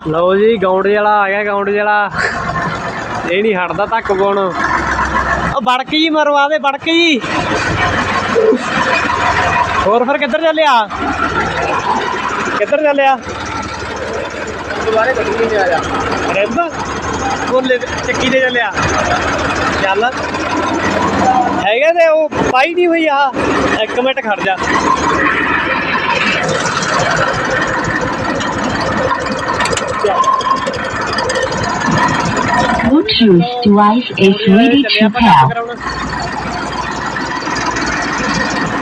ਲਓ ਜੀ ਗੌਂਡ ਵਾਲਾ ਆ ਗਿਆ ਗੌਂਡ ਵਾਲਾ। ਇਹ ਨਹੀਂ ਹਟਦਾ ਧੱਕ ਪਾਉਣ। ਉਹ ਬੜਕੀ ਜੀ ਮਰਵਾ ਦੇ ਬੜਕੀ ਜੀ। ਹੋਰ ਫਿਰ ਕਿੱਧਰ ਚੱਲਿਆ? ਕਿੱਧਰ ਚੱਲਿਆ? ਦੁਬਾਰੇ ਗੱਡੀ ਨਹੀਂ ਆਇਆ ਰਹਿੰਦਾ ਬੋਲੇ ਚੱਕੀ ਤੇ ਚੱਲਿਆ। ਚੱਲ। ਹੈਗਾ ਤੇ ਉਹ, ਪਾਈ ਨਹੀਂ ਹੋਈ ਆ ਇੱਕ ਮਿੰਟ ਖੜ ਜਾ। Bluetooth device is ready to pair.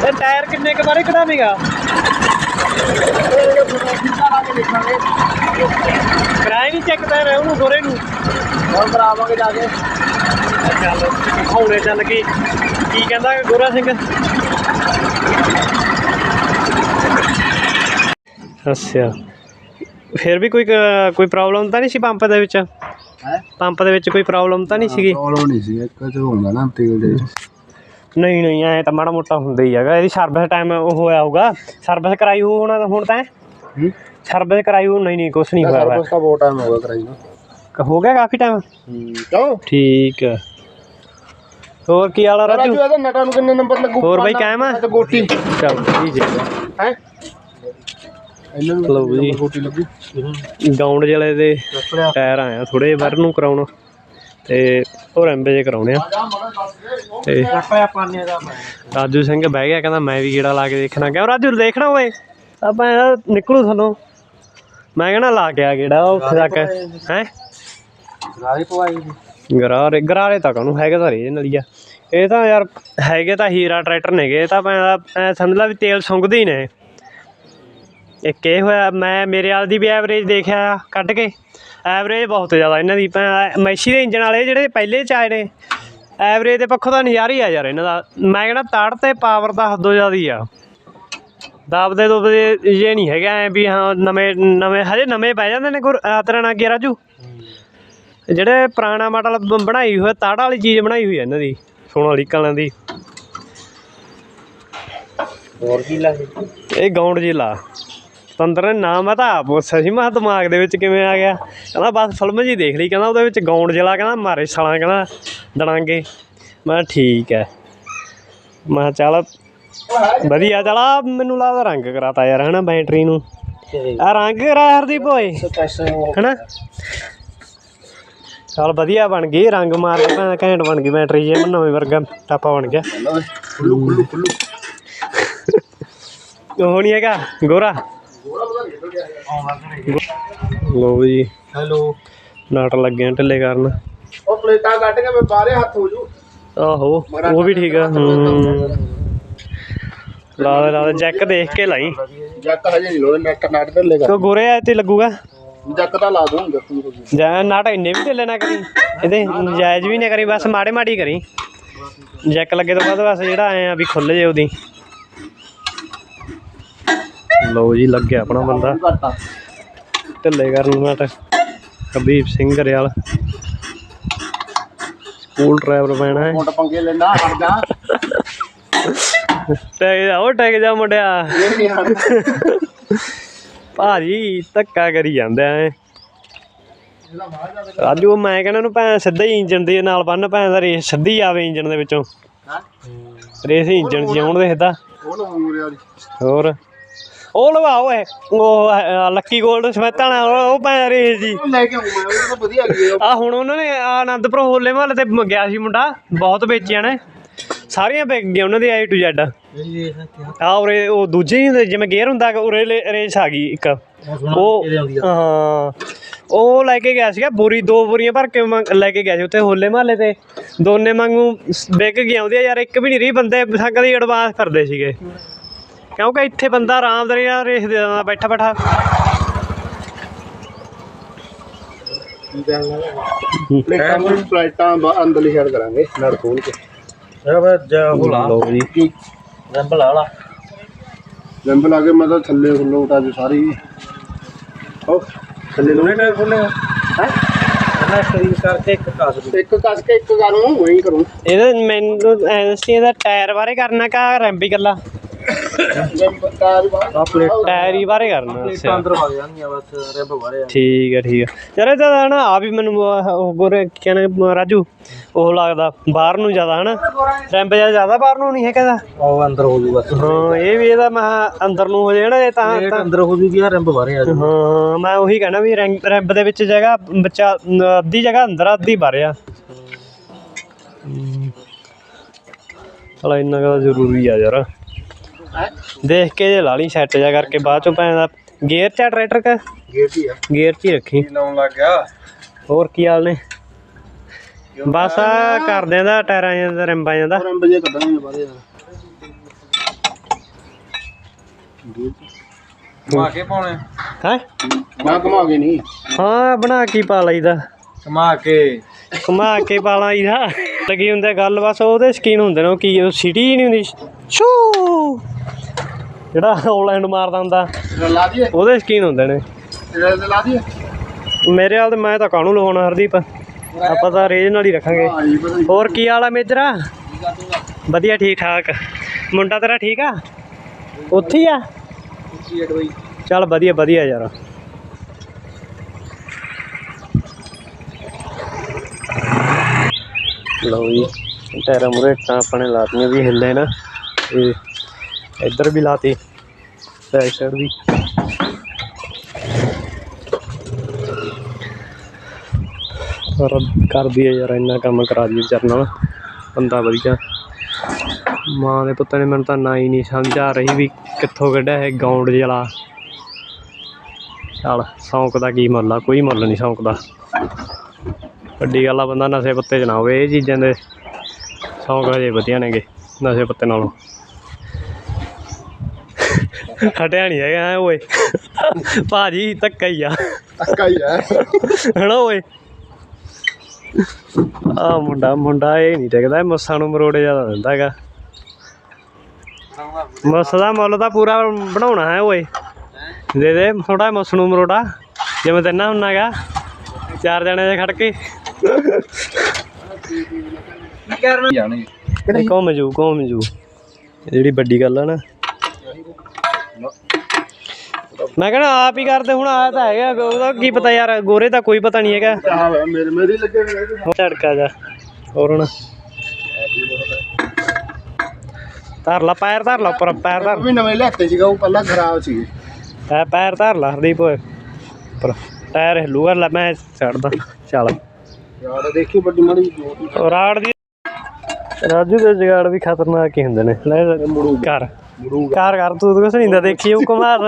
ਇਹ ਟਾਇਰ ਕਿੰਨੇ ਕੁ ਬਾਰੇ ਕਢਾਵੇਂਗਾ? ਕਰਾਈ ਨਹੀਂ ਚੈੱਕ ਤਾਂ ਰਹਿ ਉਹਨੂੰ ਗੋਰੇ ਨੂੰ। ਹੁਣ ਕਰਾਵਾਂਗੇ ਜਾ ਕੇ। ਚੱਲ ਦਿਖਾਉਣੇ ਚੱਲ ਕੀ। ਕੀ ਕਹਿੰਦਾ ਗੋਰਾ ਸਿੰਘ? ਅੱਛਾ। ਫਿਰ ਵੀ ਕੋਈ ਕੋਈ ਪ੍ਰੋਬਲਮ ਤਾਂ ਨਹੀਂ ਸੀ ਪੰਪ ਦੇ ਵਿੱਚ? ਪੰਪ ਦੇ ਵਿੱਚ ਕੋਈ ਪ੍ਰੋਬਲਮ ਤਾਂ ਨਹੀਂ ਸੀਗੀ? ਪ੍ਰੋਬਲਮ ਨਹੀਂ ਸੀ ਇੱਕ ਚ ਹੁੰਦਾ ਨਾ ਤੇਲ ਦੇ ਨਹੀਂ ਨਹੀਂ ਐ ਤਾਂ ਮਾੜਾ ਮੋਟਾ ਹੁੰਦਾ ਹੀ ਹੈਗਾ। ਇਹਦੀ ਸਰਵਿਸ ਟਾਈਮ ਉਹ ਹੋਇਆ ਹੋਊਗਾ। ਸਰਵਿਸ ਕਰਾਈ ਹੋ ਹੁਣ ਹੁਣ ਤਾਂ? ਹੂੰ? ਸਰਵਿਸ ਕਰਾਈ ਹੋ ਨਹੀਂ ਨਹੀਂ ਕੁਛ ਨਹੀਂ ਹੋਇਆ ਹੋਇਆ। ਸਰਵਿਸ ਦਾ ਬਹੁਤ ਟਾਈਮ ਹੋ ਗਿਆ ਕਰਾਈ ਨੂੰ। ਹੋ ਗਿਆ ਕਾਫੀ ਟਾਈਮ ਹੂੰ ਕਿਉਂ? ਠੀਕ ਹੈ। ਹੋਰ ਕੀ ਹਾਲ ਆ ਰਾਜੂ ਰਾਜੂ? ਇਹਦਾ ਨਟਾਂ ਨੂੰ ਕਿੰਨੇ ਨੰਬਰ ਲੱਗੂ? ਹੋਰ ਬਾਈ ਕਾਇਮ ਆ? ਤੇ ਗੋਟੀ। ਚੱਲ ਠੀਕ ਹੈ। ਹੈ? ਇਹਨਾਂ ਨੂੰ ਲਓ ਜੀ। ਗੋਟੀ ਲੱਗੀ। ਗਾਉਂਡ ਜਿਹੜੇ ਦੇ ਟਾਇਰ ਆਇਆ ਥੋੜੇ ਵਰ ਨੂੰ ਕਰਾਉਣ। ਤੇ ਉਹ ਰੈਂਬੇ ਜੇ ਕਰਾਉਣੇ ਆ। ਤੇ ਪਾਣੇ ਦਾ ਰਾਜੂ ਸਿੰਘ ਬਹਿ ਗਿਆ ਕਹਿੰਦਾ ਮੈਂ ਵੀ ਗੇੜਾ ਲਾ ਕੇ ਦੇਖਣਾ। ਕਿਉਂ ਰਾਜੂ ਦੇਖਣਾ ਓਏ। ਆਪਾਂ ਇਹਦਾ ਨਿਕਲੂ ਥੱਲੋਂ। ਮੈਂ ਕਹਿੰਦਾ ਲਾ ਕੇ ਆ ਗੇੜਾ ਉੱਥੇ ਤੱਕ। ਹੈ? ਰਾਜੀ ਪਵਾਈ ਗਰਾਰੇ ਗਰਾਰੇ ਤਾਂ ਕਾਹਨੂੰ ਹੈਗੇ ਤਾਂ ਰੇ ਨਲੀਆ ਇਹ ਤਾਂ ਯਾਰ ਹੈਗੇ ਤਾਂ ਹੀਰਾ ਟਰੈਕਟਰ ਨੇਗੇ ਇਹ ਤਾਂ ਮੈਂ ਐ ਸਮਝ ਲਾ ਵੀ ਤੇਲ ਸੁੰਘਦੇ ਹੀ ਨੇ। ਇੱਕ ਇਹ ਹੋਇਆ ਮੈਂ ਮੇਰੇ ਵਾਲ ਦੀ ਵੀ ਐਵਰੇਜ ਦੇਖਿਆ ਕੱਢ ਕੇ। ਐਵਰੇਜ ਬਹੁਤ ਜ਼ਿਆਦਾ ਇਹਨਾਂ ਦੀ ਮੈਸ਼ੀ ਦੇ ਇੰਜਨ ਵਾਲੇ ਜਿਹੜੇ ਪਹਿਲੇ ਚ ਆਏ ਨੇ ਐਵਰੇਜ ਦੇ ਪੱਖੋਂ ਤਾਂ ਨਜ਼ਾਰਾ ਹੀ ਆ ਯਾਰ ਇਹਨਾਂ ਦਾ। ਮੈਂ ਕਹਿੰਦਾ ਤੜ ਤੇ ਪਾਵਰ ਦਾ ਹੱਦੋਂ ਜ਼ਿਆਦਾ ਆ। ਦਾਬਦੇ ਦੁਬਦੇ ਜੇ ਨਹੀਂ ਹੈਗਾ ਐ ਵੀ ਹਾਂ ਨਵੇਂ ਨਵੇਂ ਹਜੇ ਨਵੇਂ ਪੈ ਜਾਂਦੇ ਨੇ ਗੁਰ ਆਹ ਤੇਰਾ ਨਾਂ ਕੀ ਰਾਜੂ? ਜਿਹੜੇ ਪੁਰਾਣਾ ਮਾਡਲ ਬਣਾਈ ਹੋਈ ਤਾੜ ਵਾਲੀ ਚੀਜ਼ ਬਣਾਈ ਹੋਈ ਹੈ ਇਹਨਾਂ ਦੀ ਸੋਨਾ ਵਾਲੀ ਕਲਾਂ ਦੀ। ਹੋਰ ਕੀ ਲਾਗੇ ਇਹ ਗੌਂਡ ਜ਼ਿਲ੍ਹਾ ਤੰਦਰ ਨੇ ਨਾਮ ਆ ਤਾਂ ਆਪ ਪੁੱਛਿਆ ਸੀ ਮੈਂ ਕਿਹਾ ਦਿਮਾਗ ਦੇ ਵਿੱਚ ਕਿਵੇਂ ਆ ਗਿਆ। ਕਹਿੰਦਾ ਬਸ ਫਿਲਮ ਜੀ ਦੇਖ ਲਈ ਕਹਿੰਦਾ ਉਹਦੇ ਵਿੱਚ ਗੌਂਡ ਜ਼ਿਲ੍ਹਾ ਕਹਿੰਦਾ ਮਾਰੇ ਸਾਲਾਂ ਕਹਿੰਦਾ ਡਣਾਂਗੇ ਮੈਂ ਕਿਹਾ ਠੀਕ ਹੈ। ਮੈਂ ਕਿਹਾ ਚੱਲ ਵਧੀਆ ਚੱਲ ਆਹ ਮੈਨੂੰ ਲੱਗਦਾ ਰੰਗ ਕਰਾਤਾ ਯਾਰ ਹਨਾ ਬੈਟਰੀ ਨੂੰ। ਆ ਰੰਗ ਕਰਾਇਆ ਹਰਦੀਪ ਓਏ। ਹਨਾ? ਚੱਲ ਵਧੀਆ ਬਣ ਗਈ ਰੰਗ ਮਾਰ ਕੇ ਭੈਣ ਘੈਂਟ ਬਣ ਗਈ ਬੈਟਰੀ ਜੇ ਨਵੇਂ ਵਰਗਾ ਟਾਪਾ ਬਣ ਗਿਆ। ਖੁੱਲੂ ਖੁੱਲੂ ਖੁੱਲੂ। ਉਹ ਨਹੀਂ ਹੈਗਾ ਗੋਰਾ। ਲੋ ਜੀ। ਹੈਲੋ। ਨਾਟ ਲੱਗੇ ਆ ਢਿੱਲੇ ਕਰਨ। ਉਹ ਪਲੇਟਾਂ ਕੱਢ ਕੇ ਮੈਂ ਬਾਹਰੇ ਹੱਥ ਹੋ ਜੂ। ਆਹੋ ਉਹ ਵੀ ਠੀਕ ਆ ਲਾ ਦੇ ਲਾ ਦੇ ਜੈਕ ਦੇਖ ਕੇ ਲਾਈ। ਜੱਕ ਹਜੇ ਨਹੀਂ ਲੋੜ ਨੈਟ ਨੈਟ ਤੇ ਲੈਗਾ ਕੋ ਗੋਰੇ ਆ ਤੇ ਲੱਗੂਗਾ? ਜੱਕ ਤਾਂ ਲਾ ਦੂੰ ਜੱਕ ਨੂੰ। ਜਾਂ ਨਾਟ ਇੰਨੇ ਵੀ ਢਿੱਲੇ ਨਾ ਕਰੀ। ਇਹਦੇ ਜਾਇਜ਼ ਵੀ ਨਾ ਕਰੀ ਬਸ ਮਾੜੇ ਮਾੜੀ ਕਰੀ। ਜੈਕ ਲੱਗੇ ਤੋਂ ਬਾਅਦ ਬਸ ਜਿਹੜਾ ਆਏ ਆ ਵੀ ਖੁੱਲ ਜੇ ਉਹਦੀ। ਲਓ ਜੀ ਲੱਗਿਆ ਆਪਣਾ ਬੰਦਾ। ਢਿੱਲੇ ਕਰਨ ਨਾਟ ਹਰਦੀਪ ਸਿੰਘ ਗਰੇਵਾਲ ਸਕੂਲ ਡਰਾਈਵਰ ਬਣਾ ਹੈ। ਮੋਟ ਪੰਗੇ ਲੈਣਾ ਹਟ ਜਾ। ਟੈਗ ਜਾ ਉਹ ਟੈਗ ਜਾ ਮੁੰਡਿਆ। ਭਾਜੀ ਧੱਕਾ ਕਰੀ ਜਾਂਦਾ ਐ। ਰਾਜੂ ਉਹ ਮੈਂ ਕਹਿੰਦਾ ਨੂੰ ਭੈਣ ਸਿੱਧਾ ਹੀ ਇੰਜਨ ਦੇ ਨਾਲ ਬੰਨ ਭੈਣ ਦਾ ਰੇਸ ਸਿੱਧੀ ਆਵੇ ਇੰਜਨ ਦੇ ਵਿੱਚੋਂ। ਹਾਂ? ਰੇਸ ਇੰਜਨ ਚ ਆਉਣ ਦੇ ਸਿੱਧਾ। ਲੋ ਹੋਰ? ਉਹ ਲਵਾਓ ਏ ਉਹ ਲੱਕੀ 골ਡ ਸਮੈਤਾਂ ਨਾਲ ਉਹ- ਭੈਣ ਰੇਸ ਜੀ। ਲੈ ਕੇ ਆਉਂਗਾ ਉਹ ਤਾਂ ਵਧੀਆ ਗਈ ਆ। ਹੁਣ ਉਹਨਾਂ ਨੇ ਆਹ ਆਨੰਦਪੁਰ ਹੋਲੇ ਮਹੱਲੇ ਤੇ ਮ- ਗਿਆ ਸੀ ਮੁੰਡਾ ਬਹੁਤ ਵੇਚੀਆਂ ਨੇ। ਸਾਰੀਆਂ ਵਿਕ ਗਈਆਂ ਉਹਨਾਂ ਦੀ A to Z ਆ ਉਰੇ ਉਹ ਦੂਜੇ ਹੀ ਹੁੰਦੇ ਜਿਵੇਂ ਗੇਅਰ ਹੁੰਦਾ ਗਾ, ਉਰੇ ਲੇ- ਰੇਸ ਆ ਗਈ ਇੱਕ। ਉਹ ਹਾਂ। ਉਹ ਲੈ ਕੇ ਗਿਆ ਸੀਗਾ ਬੋਰੀ ਦੋ ਬੋਰੀਆਂ ਭਰ ਕੇ ਮੰਗ- ਲੈ ਕੇ ਗਿਆ ਸੀ ਉੱਥੇ ਹੋਲੇ ਮਹੱਲੇ ਤੇ। ਦੋਨੇ ਵਾਂਗੂ ਸ- ਵਿਕ ਗਈਆਂ ਉਹਦੀਆਂ ਯਾਰ ਇੱਕ ਵੀ ਨਹੀਂ ਰਹੀ ਬੰਦੇ ਸੰਗ ਦੀ ਐਡਵਾਂਸ ਕਰਦੇ ਸੀਗੇ। ਕਿਉਂਕਿ ਇੱਥੇ ਬੰਦਾ ਆਰਾਮਦਾਰੀ ਨਾਲ ਰੇਸ ਦੇ ਦਿੰਦਾ ਬੈਠਾ ਬੈਠਾ। ਪਲੇਟਾਂ ਨੂੰ ਪਲੇਟਾਂ ਬਾ- ਅੰਦਰਲੀ ਸਾਈਡ ਕਰਾਂਗੇ ਨੜ ਖੋਲ ਕੇ ਲਓ ਜੀ। ਕੀ? ਰੰਬਲ ਵਾਲਾ। ਰੰਬਲ ਆ ਕੇ ਮੈਂ ਤਾਂ ਥੱਲੇ ਖੁੱਲੋ ਉਟਾ ਜੀ ਸਾਰੀ। ਹੋ ਥੱਲੇ ਲੋਨੇ ਟਾਇਰ ਖੋਲੇ ਹੈ? ਇਹਨਾਂ ਸਰੀਰ ਕਰਕੇ ਇੱਕ ਕਾਸ ਇੱਕ ਕੱਸ ਕੇ ਇੱਕ ਕਰੂੰ ਵਹੀਂ ਕਰੂੰ। ਇਹਦਾ ਮੈਨੂੰ ਐਨਸਟੀ ਦਾ ਟਾਇਰ ਬਾਰੇ ਕਰਨਾ ਕਾ ਰੈਂਪੀ ਕੱਲਾ। ਆ ਪਲੇਟ ਟਾਇਰੀ ਬਾਰੇ ਕਰਨਾ ਅੱਛਾ। ਅੰਦਰ ਵਗ ਜਾਂਦੀਆਂ ਬਸ ਰਿਬ ਵਾਲੇ ਠੀਕ ਹੈ ਠੀਕ ਹੈ ਯਾਰ ਇਹ ਤਾਂ ਨਾ ਆ ਵੀ ਮੈਨੂੰ ਉਹ ਉਹ ਗੋਰੇ ਕਹਿੰਦੇ ਰਾਜੂ ਉਹ ਲੱਗਦਾ ਬਾਹਰ ਨੂੰ ਜ਼ਿਆਦਾ ਹਨਾ? ਜਿਹਾ ਜ਼ਿਆਦਾ ਬਾਹਰ ਨੂੰ ਨਹੀਂ ਹੈ ਕਹਿੰਦਾ ਉਹ ਅੰਦਰ ਹੋ ਜੂਗਾ ਹਾਂ ਇਹ ਵੀ ਇਹਦਾ ਮੈਂ ਅੰਦਰ ਨੂੰ ਹੋ ਨਾ ਇਹ ਤਾਂ ਪਲੇਟ ਅੰਦਰ ਹੋ ਜੂਗੀ ਆ ਰਿਬ ਬਾਹਰੇ ਆ ਜੂ ਹਾਂ ਮੈਂ ਉਹੀ ਕਹਿਣਾ ਵੀ ਰੈਂਪ ਦੇ ਵਿੱਚ ਜਗ੍ਹਾ ਬੱਚਾ ਅੱਧੀ ਜਗ੍ਹਾ ਅੰਦਰ ਅੱਧੀ ਬਾਹਰ ਆ। ਚਲ ਇੰਨਾ ਕੁ ਤਾਂ ਜ਼ਰੂਰੀ ਆ ਯਾਰ। ਦੇਖ ਕੇ ਜੇ ਲਾ ਲਈ ਸੈੱਟ ਜਾ ਕਰਕੇ ਬਾਅਦ ਚੋਂ ਪੈਂਦਾ ਗੇਅਰ ਚ ਆ ਟਰੈਕਟਰ ਕਾ ਗੇਟ ਹੀ ਆ। ਗੇਅਰ ਚ ਹੀ ਰੱਖੀ। ਲਾਉਣ ਲੱਗ ਗਿਆ? ਹੋਰ ਕੀ ਹਾਲ ਨੇ? ਬਸ ਆ ਕਰਦੇ ਦਾ ਟਾਇਰਾਂ ਜਾਂ ਦਾ ਰਿੰਬਾਂ ਜਾਂ ਦਾ। ਰਿਬ ਜੇ ਕੱਢਾਂਗੇ ਬਾਹਰੇ ਘੁਮਾ ਕੇ ਪਾਉਣੇ? ਹੈ? ਨਹੀਂ। ਬਣਾ ਕੇ ਹੀ ਪਾ ਲਈਦਾ। ਘੁਮਾ ਕੇ। ਘੁਮਾ ਕੇ ਪਾ ਲਈਦਾ। ਲੱਗੀ ਹੁੰਦੇ ਗੱਲ ਬਸ ਉਹਦੇ ਸ਼ਕੀਨ ਹੁੰਦੇ ਨੇ ਉਹ ਕੀ ਉਹ ਸਿਟੀ ਨਹੀਂ ਹੁੰਦੀ। ਸ਼ੂ ਜਿਹੜਾ ਆਨਲਾਈਨ ਮਾਰਦਾ ਹੁੰਦਾ। ਲਾ ਦਈਏ। ਉਹਦੇ ਸ਼ਕੀਨ ਹੁੰਦੇ ਨੇ। ਲਾ ਦਈਏ। ਮੇਰੇ ਹਾਲ ਤੇ ਮੈਂ ਤਾਂ ਕਾਹਨੂੰ ਲਵਾਉਣਾ ਹਰਦੀਪ? ਆਪਾਂ ਤਾਂ ਰੇਜ ਨਾਲ ਹੀ ਰੱਖਾਂਗੇ। ਹੋਰ ਕੀ ਹਾਲ ਆ ਮੇਜਰਾ? ਵਧੀਆ ਠੀਕ ਠਾਕ। ਮੁੰਡਾ ਤੇਰਾ ਠੀਕ ਆ? ਉੱਥੇ ਹੀ ਆ? ਚੱਲ ਵਧੀਆ ਵਧੀਆ ਯਾਰ। ਲਓ ਜੀ ਟਾਇਰਾਂ ਮੁਰੇ ਤਾਂ ਆਪਣੇ ਲਾਤੀਆਂ ਵੀ ਹਿੱਲੇ ਨਾ। ਤੇ ਇੱਧਰ ਵੀ ਲਾਤੀ ਬੈਕ ਸਾਈਡ ਵੀ। ਪਰ ਕਰਦੀ ਹੈ ਯਾਰ, ਇੰਨਾ ਕੰਮ ਕਰਾ ਦੀ ਵਿਚਾਰ ਨਾਲ। ਬੰਦਾ ਵਧੀਆ। ਮਾਂ ਦੇ ਪੁੱਤ ਨੇ ਮੈਨੂੰ ਤਾਂ ਨਾ ਹੀ ਨਹੀਂ ਸਮਝ ਆ ਰਹੀ ਵੀ ਕਿੱਥੋਂ ਕੱਢਿਆ ਇਹ ਗਾਉਂਡ ਜਲਾ ਚੱਲ ਸੌਂਕ ਦਾ ਕੀ ਮੁੱਲ ਆ? ਕੋਈ ਮੁੱਲ ਨਹੀਂ ਸੌਂਕ ਦਾ ਵੱਡੀ ਗੱਲ ਆ, ਬੰਦਾ ਨਸ਼ੇ ਪੱਤੇ 'ਚ ਨਾ ਹੋਵੇ, ਇਹ ਚੀਜ਼ਾਂ ਦੇ ਸੌਂਕ ਹਜੇ ਵਧੀਆ ਨੇਗੇ, ਨਸ਼ੇ ਪੱਤੇ ਨਾਲੋਂ। ਹਟਿਆ ਨਹੀਂ ਹੈਗਾ ਓਏ। ਭਾਜੀ ਧੱਕਾ ਹੀ ਆ। ਅਸਕਾ ਹੀ ਹੈ ਹਣਾ ਓਏ। ਆ ਮੁੰਡਾ ਮੁੰਡਾ ਇਹ ਨਹੀਂ ਟਿਕਦਾ ਇਹ ਮੱਸਾਂ ਨੂੰ ਮਰੋੜੇ ਜ਼ਿਆਦਾ ਦਿੰਦਾ ਹੈਗਾ। ਮੱਸ ਦਾ ਮੁੱਲ ਤਾਂ ਪੂਰਾ ਬਣਾਉਣਾ ਹੈ ਓਏ। ਦੇ ਦੇ ਥੋੜਾ ਮੱਸ ਨੂੰ ਮਰੋੜਾ ਜਿਵੇਂ ਤੈਨਾਂ ਹੁੰਨਾਗਾ ਚਾਰ ਜਣੇ ਦੇ ਖੜ ਕੇ। ਕੀ ਕਰਨ? ਜਾਣਗੇ? ਘੁੰਮ ਜੂ ਘੁੰਮ ਜੂ। ਇਹ ਜਿਹੜੀ ਵੱਡੀ ਗੱਲ ਆ ਨਾ। ਮੈਂ ਕਹਿੰਦਾ ਆਪ ਹੀ ਕਰਦੇ ਹੁਣ ਆਇਆ ਤਾਂ ਹੈਗਾ ਉਹਦਾ ਕੀ ਪਤਾ ਯਾਰ ਗੋਰੇ ਦਾ ਕੋਈ ਪਤਾ ਨਹੀਂ ਹੈਗਾ। ਮੇਰੇ ਮੇਰੇ ਲੱਗੇ ਝੜਕਾ ਜਾ ਹੋਰ ਹੁਣ। ਧਰ ਲਾ ਪੈਰ ਧਰ ਲਾ ਉੱਪਰ ਪੈਰ ਧਰ। ਵੀ ਨਵੇਂ ਲਿਆਤੇ ਸੀਗਾ ਉਹ ਪਹਿਲਾਂ ਖਰਾਬ ਸੀ ਐ ਪੈਰ ਧਰ ਲਾ ਹਰਦੀਪ ਓਏ। ਉੱਪਰ ਟਾਇਰ ਹਿੱਲੂਗਾ ਲੈ ਮੈਂ ਛੱਡਦਾ ਚੱਲ। ਯਾਰ ਦੇਖੀ ਵੱਡੀ ਮਾੜੀ ਜੋਤੀ ਉਹ ਰਾੜ ਦੀ ਰਾਜੂ ਦੇ ਜਗਾੜ ਵੀ ਖਤਰਨਾਕ ਹੀ ਹੁੰਦੇ ਨੇ। ਲੈ ਕਰ ਮੁੜੂਗਾ। ਕਰ ਕਰ ਤੂੰ ਤਾਂ ਕੁਛ ਨਹੀਂ ਦਾ ਦੇਖੀ ਉਹ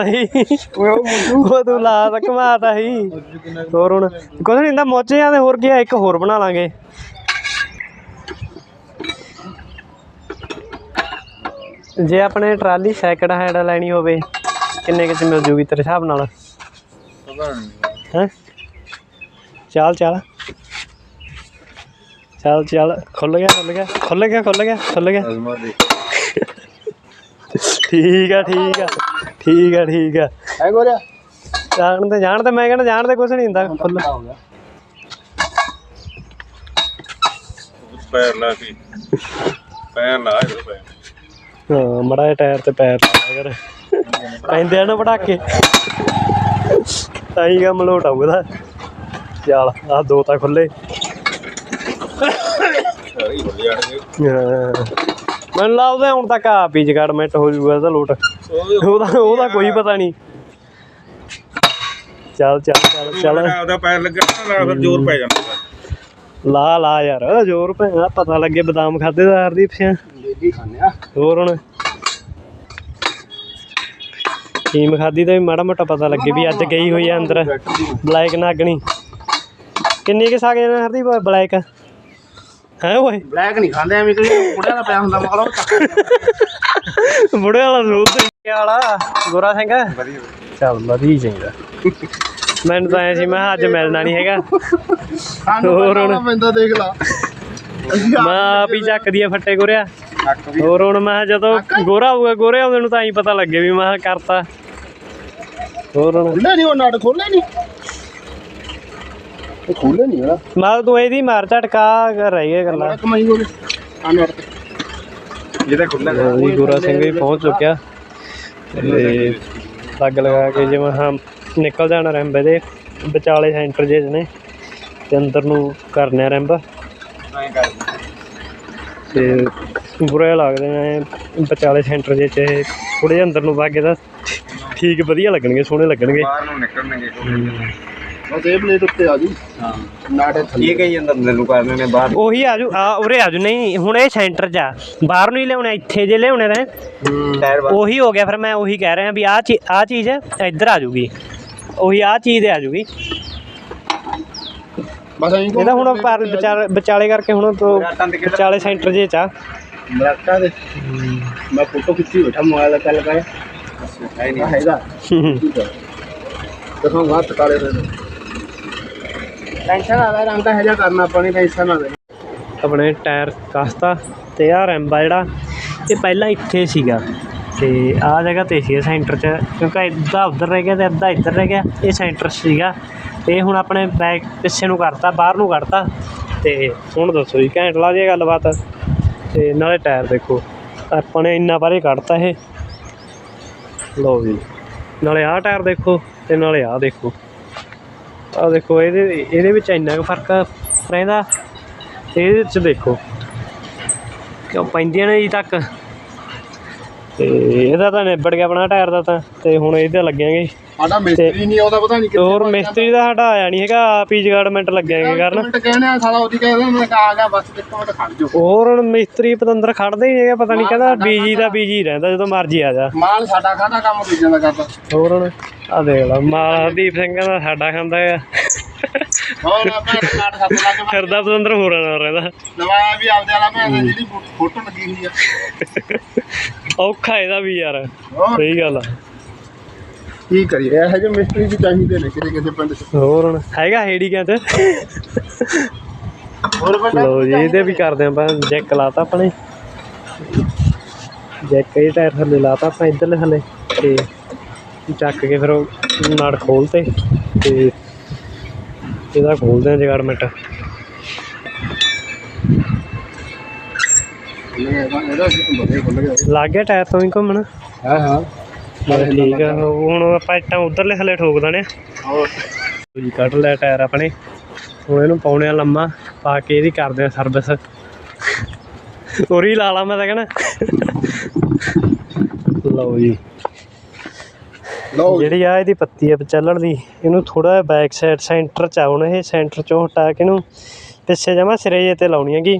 ਸੀ ਓਏ ਉਹ ਤੂੰ ਲਾ ਤਾਂ ਘੁਮਾਤਾ ਸੀ ਹੋਰ ਹੁਣ ਕੁਛ ਨਹੀਂ ਹੁੰਦਾ ਮੋਚਿਆਂ ਦੇ ਹੋਰ ਕੀ ਆ ਇੱਕ ਹੋਰ ਬਣਾ ਲਾਂਗੇ। ਜੇ ਆਪਣੇ ਟਰਾਲੀ ਸੈਕਿੰਡ ਹੈਂਡ ਲੈਣੀ ਹੋਵੇ ਕਿੰਨੇ ਕੁ ਚ ਮਿਲ ਜੂਗੀ ਤੇਰੇ ਹਿਸਾਬ ਨਾਲ? ਹੈ? ਚੱਲ ਚੱਲ। ਚੱਲ ਚੱਲ। ਖੁੱਲ ਗਿਆ ਖੁੱਲ ਗਿਆ ਖੁੱਲ ਗਿਆ ਖੁੱਲ ਗਿਆ ਖੁੱਲ ਗਿਆ। ਠੀਕ ਆ ਠੀਕ ਆ। ਠੀਕ ਆ ਠੀਕ ਆ। ਹੈ ਗੋਰਿਆ ਜਾਣ ਤੇ ਜਾਣ ਤੇ ਮੈਂ ਕਹਿੰਦਾ ਜਾਣ ਤੇ ਕੁਛ ਨਹੀਂ ਹੁੰਦਾ ਖੁੱਲ ਹੋ ਗਿਆ। ਪੈਰ ਲਾ ਕੇ। ਪੈਰ ਲਾ ਇਹਦੇ ਪੈਰ। ਹਾਂ ਮੜਾ ਜਿਹਾ ਟਾਇਰ ਤੇ ਪੈਰ ਪਾਇਆ ਕਰ। ਪੈਂਦੇ ਆ ਨਾ ਪਟਾਕੇ। ਤਾਂ ਹੀ ਕੰਮ ਲੋਟ ਆਊਗਾ ਚੱਲ ਆ ਦੋ ਤਾਂ ਖੁੱਲੇ ਹਾਂ। ਮੈਨੂੰ ਲੱਗਦਾ ਹੁਣ ਤੱਕ ਆਪ ਹੀ ਜਗਾੜਮੈਂਟ ਹੋ ਜਾਊਗਾ ਇਹਦਾ ਲੋਟ। ਉਹਦਾ ਉਹਦਾ ਕੋਈ ਪਤਾ ਨਹੀਂ। ਚੱਲ ਚੱਲ ਚੱਲ ਚੱਲ। ਉਹਦਾ ਪੈਰ ਲੱਗਾ ਨਾ ਨਾਲ ਫਿਰ ਜ਼ੋਰ ਪੈ ਜਾਂਦਾ। ਲਾ ਲਾ ਯਾਰ ਜ਼ੋਰ ਪੈਣਾ ਪਤਾ ਲੱਗੇ ਬਦਾਮ ਖਾਦੇ ਦਾ ਹਰਦੀਪ ਸਿੰਘ ਡੇਲੀ ਖਾਣੇ ਆ। ਹੋਰ ਹੁਣ? ਕੀਮ ਖਾਦੀ ਦਾ ਵੀ ਮਾੜਾ ਮੋਟਾ ਪਤਾ ਲੱਗੇ ਵੀ ਅੱਜ ਗਈ ਹੋਈ ਆ ਅੰਦਰ। ਬਲੈਕ ਨਾਗਣੀ। ਕਿੰਨੀ ਕਿ ਸਾਗ ਜਣਾ ਹਰਦੀਪ ਬਲੈਕ? ਹੈ ਓਏ? ਬਲੈਕ ਨਹੀਂ ਖਾਂਦੇ ਐਵੇਂ ਕੋਈ ਕੁੜਿਆਂ ਦਾ ਪਿਆ ਹੁੰਦਾ ਮਗਰ। ਉਹ ਚੱਕ ਵਾਲਾ ਸੂਤ ਵਾਲਾ ਗੋਰਾ ਸਿੰਘ। ਵਧੀਆ। ਚੱਲ ਵਧੀਆ ਚਾਹੀਦਾ ਮੈਨੂੰ ਤਾਂ ਐ ਸੀ ਮੈਂ ਅੱਜ ਮਿਲਣਾ ਨਹੀਂ ਹੈਗਾ। ਹੋਰ ਹੁਣ? ਪੈਂਦਾ ਦੇਖ ਲਾ। ਮੈਂ ਆਪ ਹੀ ਚੱਕਦੀ ਆ ਫੱਟੇ ਗੋਰਿਆ। ਹੋਰ ਹੁਣ ਮੈਂ ਜਦੋਂ ਗੋਰਾ ਹੋਊਗਾ ਗੋਰੇ ਆਉਂਦੇ ਨੂੰ ਤਾਂ ਹੀ ਪਤਾ ਲੱਗੇ ਵੀ ਮੈਂ ਕਰਤਾ। ਹੋਰ ਹੁਣ? ਨਹੀਂ ਉਹ ਨਾਟ ਖੋਲੇ ਨਹੀਂ ਉਹ ਖੋਲੇ ਨਹੀਂ ਹਣਾ ਮੈਂ ਤੂੰ ਇਹਦੀ ਮਾਰ ਝਟਕਾ ਕਰ ਰਹੀ ਹੈ ਗੱਲਾਂ। ਕਮਾਈ ਹੋ ਗਈ ਆ ਨਾਟ ਤੇ ਜਿਹਦਾ ਖੁੱਲਾ ਜੀ ਗੋਰਾ ਸਿੰਘ ਵੀ ਪਹੁੰਚ ਚੁੱਕਿਆ। ਤੇ ਲੱਗ ਲਗਾ ਕੇ ਜਿਵੇਂ ਹਾਂ ਨਿਕਲ ਜਾਣਾ ਰੈਂਬ ਇਹਦੇ। ਵਿਚਾਲੇ ਸੈਂਟਰ ਜੇ ਨੇ। ਤੇ ਅੰਦਰ ਨੂੰ ਕਰਨੇ ਆ ਰੈਂਬ ਤੇ ਬੁਰੇ ਲੱਗਦੇ ਨੇ। ਵਿਚਾਲੇ ਸੈਂਟਰ ਜੇ ਚ ਥੋੜੇ ਅੰਦਰ ਨੂੰ ਵਾਗੇ ਤਾਂ ਠੀਕ ਵਧੀਆ ਲੱਗਣਗੇ ਸੋਹਣੇ ਲੱਗਣਗੇ। ਬਾਹਰ ਨੂੰ ਨਿਕਲਣਗੇ। ਬਸ ਇਹ ਪਲੇਟ ਉੱਤੇ ਆ ਜੂ ਹਾਂ। ਨਾਟੇ ਥੱਲੇ। ਇਹ ਕਹੀ ਅੰਦਰ ਨੂੰ ਕਰਨੇ ਨੇ ਬਾਹਰ। ਉਹੀ ਆਜੂ ਆ ਉਰੇ ਆਜੂ ਨਹੀਂ ਹੁਣ ਇਹ ਸੈਂਟਰ 'ਚ ਆ। ਬਾਹਰ ਨੂੰ ਹੀ ਲਿਆਉਣੇ ਇੱਥੇ ਜੇ ਲਿਆਉਣੇ ਨੇ। ਟਾਇਰ ਉਹੀ ਹੋ ਗਿਆ ਫਿਰ ਮੈਂ ਉਹੀ ਕਹਿ ਰਿਹਾ ਵੀ ਆਹ ਚੀ ਆਹ ਚੀਜ਼ ਇੱਧਰ ਆ ਜੂਗੀ ਉਹੀ ਆਹ ਚੀਜ਼ ਆ ਜੂਗੀ ਬਸ ਐਂ ਇਹਦਾ ਹੁਣ ਪਰ ਵਿਚਾਲੇ ਕਰਕੇ ਹੁਣ ਤੋਂ ਵਿਚਾਲੇ ਸੈਂਟਰ ਜੇ ਚ ਆ। ਮਰਾਟਾ ਦੇ? ਮੈਂ ਫੋਟੋ ਖਿੱਚੀ ਬੈਠਾ ਮੋਬਾਈਲ ਦਾ। ਚੱਲ ਗਿਆ ਹੈ ਨਹੀਂ। ਹੈਗਾ। ਦੇਖੋ ਹੱਥ ਕਾਲੇ ਦੇ ਟੈਨਸ਼ਨ ਆ ਰੰਗ ਤਾਂ ਹੈਜਾ ਕਰਨਾ ਆਪਣੀ ਟੈਨਸ਼ਨ ਨਾ ਲੈ। ਆਪਣੇ ਟਾਇਰ ਕਸਤਾ ਤੇ ਆਹ ਰੈਂਬਾ ਜਿਹੜਾ, ਇਹ ਪਹਿਲਾਂ ਇੱਥੇ ਸੀਗਾ। ਤੇ ਆਹ ਜਗ੍ਹਾ ਤੇ ਸੀ ਸੈਂਟਰ 'ਚ, ਕਿਉਂਕਿ ਇੱਦਾਂ ਉੱਧਰ ਰਹਿ ਗਿਆ ਤੇ ਅੱਧਾ ਇੱਧਰ ਰਹਿ ਗਿਆ, ਇਹ ਸੈਂਟਰ ਸੀਗਾ। ਤੇ ਹੁਣ ਆਪਣੇ ਬੈਕ ਪਿੱਛੇ ਨੂੰ ਕਰਤਾ, ਬਾਹਰ ਨੂੰ ਕੱਢਤਾ ਤੇ ਹੁਣ ਦੱਸੋ ਜੀ, ਘੈਂਟ ਲਾ ਦੀ ਗੱਲਬਾਤ? ਤੇ ਨਾਲੇ ਟਾਇਰ ਦੇਖੋ, ਆਪਾਂ ਨੇ ਇੰਨਾ ਬਾਰੇ ਕੱਢਤਾ ਇਹ। ਲਓ ਜੀ, ਨਾਲੇ ਆਹ ਟਾਇਰ ਦੇਖੋ ਤੇ ਨਾਲੇ ਆਹ ਦੇਖੋ। ਆਹ ਦੇਖੋ, ਇਹਦੇ ਇਹਦੇ ਵਿੱਚ ਇੰਨਾ ਕੁ ਫ਼ਰਕ ਰਹਿੰਦਾ ਤੇ ਇਹਦੇ ਵਿੱਚ ਦੇਖੋ। ਕਿਉਂ ਪੈਂਦੀਆਂ ਨੇ ਜੀ ਤੱਕ? ਤੇ ਇਹਦਾ ਤਾਂ ਨਿਬੜ ਗਿਆ ਆਪਣਾ ਟਾਇਰ ਦਾ ਤਾਂ ਤੇ ਹੁਣ ਇਹਦੇ ਲੱਗਿਆਂਗੇ। ਸਾਡਾ ਮਿਸਤਰੀ ਨਹੀਂ ਉਹਦਾ ਪਤਾ ਨਹੀਂ ਹੋਰ ਮਿਸਤਰੀ ਦਾ ਸਾਡਾ ਆਇਆ ਨਹੀਂ ਹੈਗਾ ਆਪ ਹੀ ਜਗਾੜਮੈਂਟ ਲੱਗਿਆਂਗੇ ਕਰਨ। ਮਿੰਟ ਕਹਿਣੇ ਆ ਸਾਲਾ ਉਹਦੀ ਕਹਿੰਦਾ ਮੈਂ ਆ ਗਿਆ ਬਸ ਮਿੰਟ ਖੜ ਜਾ ਹੋਰ ਹੁਣ ਮਿਸਤਰੀ ਪਤੰਦਰ ਖੜਦਾ ਹੀ ਹੈਗਾ ਪਤਾ ਨਹੀਂ ਕਹਿੰਦਾ ਬੀਜੀ ਦਾ ਬੀਜੀ ਰਹਿੰਦਾ ਜਦੋਂ ਮਰਜ਼ੀ ਆ ਜਾ। ਮਾਲ ਸਾਡਾ ਖਾਦਾ ਕੰਮ ਦੂਜਿਆਂ ਦਾ ਕਰਦਾ। ਹੋਰ ਹੁਣ ਆ ਦੇਖ ਲਾ ਮਾਲ ਹਰਦੀਪ ਸਿੰਘ ਦਾ ਸਾਡਾ ਖਾਂਦਾ ਹੈ ਹੋਰ ਆਪਾਂ ਨਾਟ ਸੱਤ ਲੱਗ ਫਿਰਦਾ ਪਤੰਦਰ ਹੋਰਾਂ ਨਾਲ ਰਹਿੰਦਾ। ਵੀ ਆਪਦੇ ਵਾਲਾ ਮੈਂ ਜਿਹੜੀ ਫੋਟੋ ਲੱਗੀ ਹੋਈ ਆ। ਔਖਾ ਇਹਦਾ ਵੀ ਯਾਰ ਸਹੀ ਗੱਲ ਆ। ਕੀ ਕਰੀਏ ਇਹੋ ਜਿਹੇ ਮਿਸਤਰੀ ਵੀ ਚਾਹੀਦੇ ਨੇ ਕਿਸੇ ਕਿਸੇ ਪਿੰਡ 'ਚ। ਹੋਰ ਹੁਣ ਹੈਗਾ ਹੇੜੀ ਕਹਿੰਦੇ ਹੋਰ ਬੰਦਾ ਲੋ ਜੀ ਇਹਦੇ ਵੀ ਕਰਦੇ ਆਪਾਂ ਜੈਕ ਲਾਤਾ ਆਪਣੇ। ਜੈਕ ਇਹ ਟਾਇਰ ਥੱਲੇ ਲਾਤਾ ਆਪਾਂ ਇੱਧਰਲੇ ਥੱਲੇ ਤੇ ਚੱਕ ਕੇ ਫਿਰ ਉਹ ਨੜ ਖੋਲਤੇ ਤੇ ਇਹਦਾ ਖੋਲਦੇ ਆ ਗਿਆ ਲੱਗ ਗਿਆ ਟਾਇਰ ਤੋਂ ਹੀ ਘੁੰਮਣ? ਹਾਂ ਹਾਂ। ਠੀਕ ਆ ਹੁਣ ਆਪਾਂ ਇੱਟਾਂ ਉਧਰਲੇ ਥੱਲੇ ਠੋਕ ਦੇਣੇ ਹੋਰ। ਜੀ ਕੱਢ ਲਿਆ ਟਾਇਰ ਆਪਣੇ। ਹੁਣ ਇਹਨੂੰ ਪਾਉਣੇ ਆ ਲੰਮਾ ਪਾ ਕੇ ਇਹਦੀ ਕਰਦੇ ਆ ਸਰਵਿਸ ਉਰੀ ਲਾ ਲਾ ਮੈਂ ਤਾਂ ਕਹਿਣਾ। ਲਓ ਜੀ। ਲਓ ਜਿਹੜੀ ਆ ਇਹਦੀ ਪੱਤੀ ਆ ਚੱਲਣ ਦੀ ਇਹਨੂੰ ਥੋੜਾ ਜਿਹਾ ਬੈਕ ਸਾਈਡ ਸੈਂਟਰ ਚ ਆਉਣ ਇਹ ਸੈਂਟਰ ਚੋਂ ਹਟਾ ਕੇ ਇਹਨੂੰ ਪਿੱਛੇ ਜਮਾ ਸਿਰੇ ਜਿਹੇ ਤੇ ਲਾਉਣੀ ਹੈਗੀ।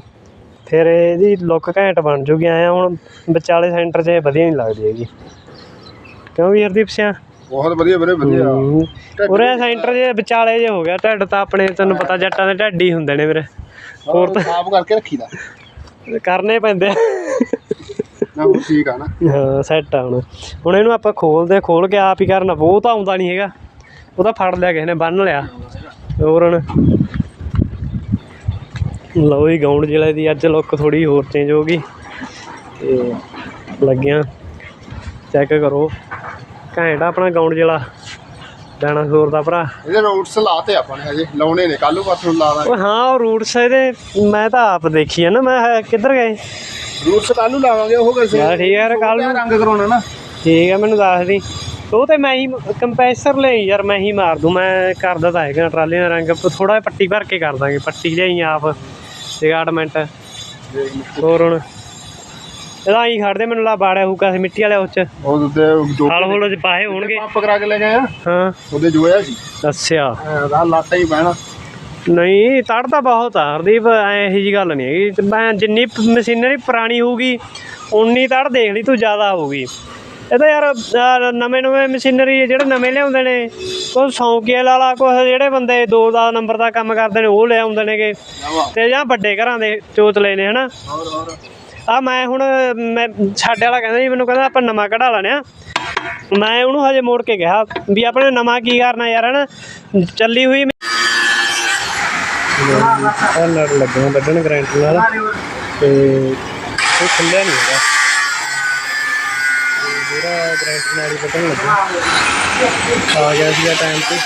ਫਿਰ ਇਹਦੀ ਲੁੱਕ ਘੈਂਟ ਬਣ ਜੂਗੀ ਐ ਹੁਣ ਵਿਚਾਲੇ ਸੈਂਟਰ 'ਚ ਵਧੀਆ ਨਹੀਂ ਲੱਗਦੀ ਹੈਗੀ। ਕਿਉਂ ਵੀ ਹਰਦੀਪ ਸਿਆ ਬਹੁਤ ਵਧੀਆ ਵੀਰੇ ਵਧੀਆ। ਉਰੇ ਸੈਂਟਰ 'ਚ ਵਿਚਾਲੇ ਜੇ ਹੋ ਗਿਆ ਢੱਡ ਤਾਂ ਆਪਣੇ ਤੈਨੂੰ ਪਤਾ ਜੱਟਾਂ ਦੇ ਢੱਡ ਹੀ ਹੁੰਦੇ ਨੇ ਵੀਰੇ। ਹੋਰ ਤਾਂ ਸਾਫ਼ ਕਰਕੇ ਰੱਖੀਦਾ। ਕਰਨੇ ਪੈਂਦੇ ਨਾ ਉਹ ਠੀਕ ਆ ਨਾ। ਹਾਂ ਸੈੱਟ ਆ ਹੁਣ। ਹੁਣ ਇਹਨੂੰ ਆਪਾਂ ਖੋਲਦੇ ਖੋਲ ਕੇ ਆਪ ਹੀ ਕਰਨਾ। ਉਹ ਤਾਂ ਆਉਂਦਾ ਨਹੀਂ ਹੈਗਾ। ਉਹ ਫੜ ਲਿਆ ਕਿਸੇ ਨੇ, ਬੰਨ ਲਿਆ। ਹੋਰ ਹੁਣ। ਲਓ ਹੀ ਗਾਉਂਡ ਜ਼ਿਲ੍ਹੇ ਦੀ ਅੱਜ ਲੁੱਕ ਥੋੜੀ ਹੋਰ ਚੇਂਜ ਹੋ ਗਈ। ਤੇ ਲੱਗਿਆ। ਚੈੱਕ ਕਰੋ। ਘੈਂਟ ਆਪਣਾ ਗਾਉਂਡ ਜ਼ਿਲ੍ਹਾ। ਡਾਇਨਾਸੌਰ ਦਾ ਭਰਾ। ਇਹਦੇ ਰੋਡਸ ਲਾਤੇ ਆਪਾਂ ਨੇ ਹਜੇ ਲਾਉਣੇ ਨੇ ਕੱਲੂ ਪਾਸੋਂ ਲਾ ਦਾਂਗੇ। ਉਹ ਹਾਂ ਉਹ ਰੂਟਸ ਇਹਦੇ ਮੈਂ ਤਾਂ ਆਪ ਦੇਖੀ ਆ ਨਾ ਮੈਂ ਕਿੱਧਰ ਗਏ? ਰੂਟਸ ਕੱਲੂ ਲਾਵਾਂਗੇ ਉਹ ਕਿਸੇ ਯਾਰ ਠੀਕ ਹੈ ਕੱਲ ਨੂੰ ਰੰਗ ਕਰਾਉਣਾ ਨਾ? ਠੀਕ ਹੈ ਮੈਨੂੰ ਦੱਸ ਦੀ। ਉਹ ਤੇ ਮੈਂ ਹੀ ਕੰਪੈਸਰ ਲਈ ਯਾਰ ਮੈਂ ਹੀ ਮਾਰ ਦੂੰ ਮੈਂ ਕਰਦਾ ਤਾਂ ਹੈਗਾ ਟਰਾਲੀ ਦਾ ਰੰਗ। ਥੋੜਾ ਜਿਹਾ ਪੱਟੀ ਭਰ ਕੇ ਕਰ ਦਾਂਗੇ ਪੱਟੀ ਲਈ ਆਪ ਰਿਗਾਰਡਮੈਂਟ ਹੋਰ ਹੁਣ? ਇਹਦਾ ਹੀ ਖੜਦੇ ਮੈਨੂੰ ਲਾ ਬਾੜਿਆ ਹੁਕਾ ਸੀ ਮਿੱਟੀ ਵਾਲੇ ਉਸ ਚ ਉਹ ਉੱਤੇ ਜੋ ਹਲ ਹੁਲ ਚ ਪਾਏ ਹੋਣਗੇ। ਪੰਪ ਕਰਾ ਕੇ ਲੈ ਗਏ ਆ। ਹਾਂ। ਉਹਦੇ ਜੋਇਆ ਸੀ ਅੱਛਾ। ਆ ਲਾਟਾ ਹੀ ਪੈਣਾ। ਨਹੀਂ ਤੜ ਤਾਂ ਬਹੁਤ ਆ ਹਰਦੀਪ ਐ ਇਹੀ ਜੀ ਗੱਲ ਨਹੀਂ ਹੈਗੀ। ਮੈਂ ਜਿੰਨੀ ਮਸ਼ੀਨਰੀ ਪੁਰਾਣੀ ਹੋਊਗੀ ਉਨੀ ਤੜ ਦੇਖ ਲਈ ਤੂੰ ਜ਼ਿਆਦਾ ਹੋਊਗੀ। ਇਹ ਤਾਂ ਯਾਰ ਨਵੇਂ ਨਵੇਂ ਮਸ਼ੀਨਰੀ ਜਿਹੜੇ ਨਵੇਂ ਲਿਆਉਂਦੇ ਨੇ ਕੁਝ ਸੌਂਕੀਏ ਲਾ ਲਾ ਕੁਝ ਜਿਹੜੇ ਬੰਦੇ ਦੋ ਦਾ ਨੰਬਰ ਦਾ ਕੰਮ ਕਰਦੇ ਨੇ ਉਹ ਲੈ ਆਉਂਦੇ ਨੇਗੇ। ਤੇ ਜਾਂ ਵੱਡੇ ਘਰਾਂ ਦੇ ਚੋਤਲੇ ਨੇ ਹਨਾ? ਹੋਰ ਹੋਰ। ਆ ਮੈਂ ਹੁਣ, ਮੈਂ ਸਾਡੇ ਵਾਲਾ ਕਹਿੰਦਾ ਜੀ, ਮੈਨੂੰ ਕਹਿੰਦਾ ਆਪਾਂ ਨਵਾਂ ਕਢਾ ਲੈਣੇ ਆ। ਮੈਂ ਉਹਨੂੰ ਹਜੇ ਮੋੜ ਕੇ ਕਿਹਾ ਵੀ ਆਪਣੇ ਨਵਾਂ ਕੀ ਕਰਨਾ ਯਾਰ, ਹਨਾ? ਚੱਲੀ ਹੋਈ ਆ ਲੜ ਲੱਗਣਾ ਵੱਢਣ ਗਰੰਟੀ ਨਾਲ। ਤੇ ਉਹ ਖੁੱਲਿਆ ਨਹੀਂ ਹੈਗਾ। ਤੇ ਜਿਹੜਾ ਗਰੰਟੀ ਨਾਲ ਹੀ ਵੱਢਣ ਲੱਗਾ ਆ। ਗਿਆ ਸੀਗਾ ਟਾਈਮ ਤੇ।